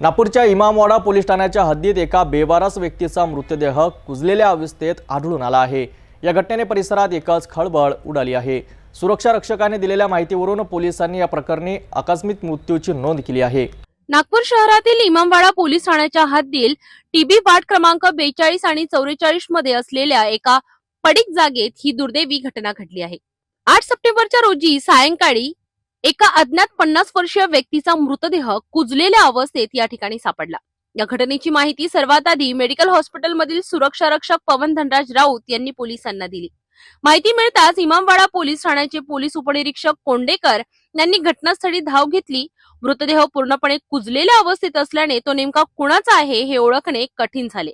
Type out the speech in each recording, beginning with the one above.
नागपूरच्या इमामवाडा पोलीस ठाण्याच्या हद्दीत एका बेवारस व्यक्तीचा मृतदेह कुजलेल्या अवस्थेत आढळून आला आहे. या घटनेने परिसरात एकच खळबळ उडाली आहे. सुरक्षा रक्षकाने दिलेल्या माहितीवरून पोलिसांनी या प्रकरणी आकस्मिक मृत्यूची नोंद केली आहे. नागपूर शहरातील इमामवाडा पोलीस ठाण्याच्या हद्दील टीबी वार्ड क्रमांक बेचाळीस आणि चौवेचाळीसमध्ये असलेल्या एका पडीक जागेत ही दुर्दैवी घटना घडली आहे. आठ सप्टेंबरच्या रोजी सायंकाळी एका अज्ञात पन्नास वर्षीय व्यक्तीचा मृतदेह कुजलेल्या अवस्थेत या ठिकाणी सापडला. या घटनेची माहिती सर्वात आधी मेडिकल हॉस्पिटलमधील सुरक्षा रक्षक पवन धनराज राऊत यांनी पोलिसांना दिली. माहिती मिळताच इमामवाडा पोलीस ठाण्याचे पोलीस उपनिरीक्षक कोंडेकर यांनी घटनास्थळी धाव घेतली. मृतदेह पूर्णपणे कुजलेल्या अवस्थेत असल्याने तो नेमका कुणाचा आहे हे ओळखणे कठीण झाले.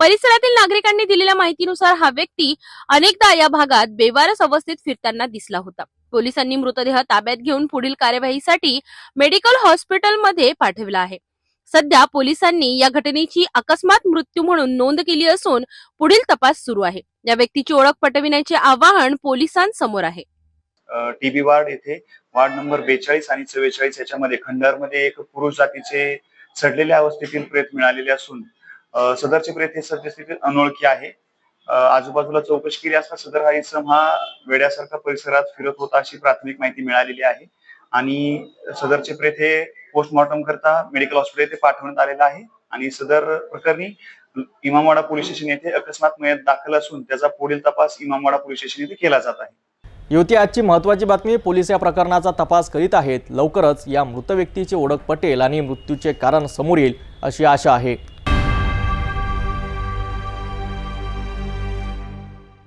परिसरातील नागरिकांनी दिलेल्या माहितीनुसार हा व्यक्ती अनेकदा या भागात बेवारस अवस्थेत फिरताना दिसला होता. पोलिसांनी मृतदेह ताब्यात घेऊन पुढील कार्यवाहीसाठी मेडिकल हॉस्पिटलमध्ये पाठवला आहे. सध्या पोलिसांनी या घटनेची अकस्मात मृत्यू म्हणून नोंद केली असून पुढील तपास सुरू आहे. या व्यक्तीची ओळख पटविण्याचे आवाहन पोलिसांसमोर आहे. टीबी वार्ड येथे वार्ड नंबर बेचाळीस आणि चव्वेचाळीस याच्यामध्ये खंडारमध्ये एक पुरुष जातीचे चढलेल्या अवस्थेतील प्रेत मिळालेले असून सदरचे प्रेत हे सद्यस्थितीत अनोळखी आहे. आजूबाजूला चौकशी केली असता सदर हा इसम हा वेड्यासारखा परिसरात फिरत होता अशी प्राथमिक माहिती मिळालेली आहे. आणि सदरचे प्रेत हे पोस्टमॉर्टम करता मेडिकल हॉस्पिटल येथे पाठवण्यात आलेलं आहे. आणि सदर प्रकरणी इमामवाडा पोलीस स्टेशन येथे अकस्मात मयत दाखल असून त्याचा पुढील तपास इमामवाडा पोलीस स्टेशन येथे केला जात आहे. युवती आजची महत्त्वाची बातमी पोलीस या प्रकरणाचा तपास करीत आहेत. लवकरच या मृत व्यक्तीची ओळख पटेल आणि मृत्यूचे कारण समोर येईल अशी आशा आहे.